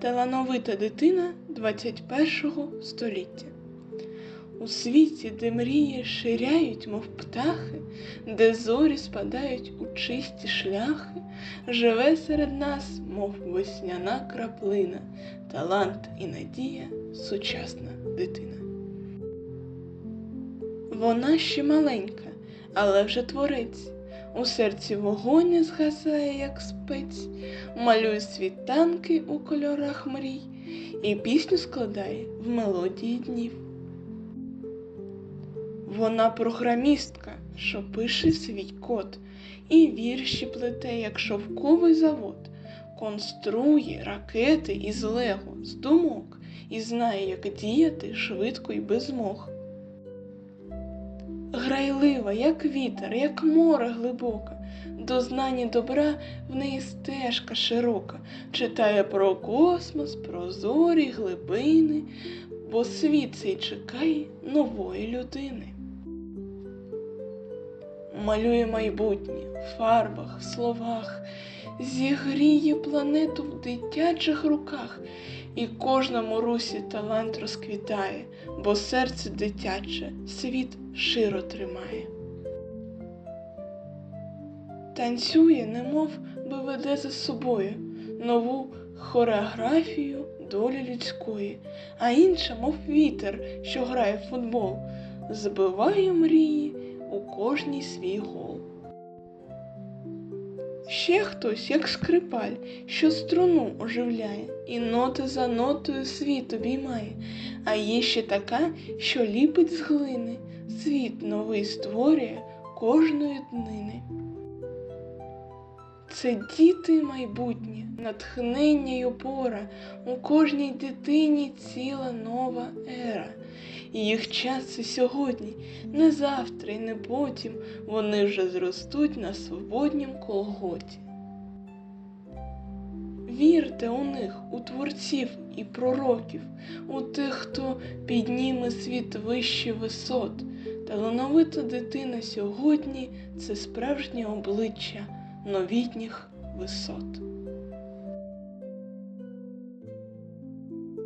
талановита дитина 21 століття. У світі, де мрії ширяють, мов птахи, де зорі спадають у чисті шляхи, живе серед нас, мов весняна краплина, талант і надія, сучасна дитина. Вона ще маленька, але вже творець. У серці вогонь згасає, як спець, малює світанки у кольорах мрій і пісню складає в мелодії днів. Вона програмістка, що пише свій код, і вірші плете, як шовковий завод, конструє ракети із лего, з думок, і знає, як діяти швидко і без мох. Грайлива, як вітер, як море глибоке, до знані добра в неї стежка широка, читає про космос, про зорі, глибини, бо світ цей чекає нової людини. Малює майбутнє в фарбах, в словах, зігріє планету в дитячих руках, і кожному русі талант розквітає, бо серце дитяче світ широ тримає. Танцює, немов би веде за собою нову хореографію долі людської, а інша, мов вітер, що грає в футбол, збиває мрії у кожній свій гол. Ще хтось, як скрипаль, що струну оживляє, і ноти за нотою світ обіймає, а є ще така, що ліпить з глини, світ новий створює кожної днини. Це діти майбутнє, натхнення й опора, у кожній дитині ціла нова ера. І їх час це сьогодні, не завтра і не потім вони вже зростуть на свободнім колготі. Вірте у них, у творців і пророків, у тих, хто підніме світ вище висот. Талановита дитина сьогодні це справжнє обличчя новітніх висот.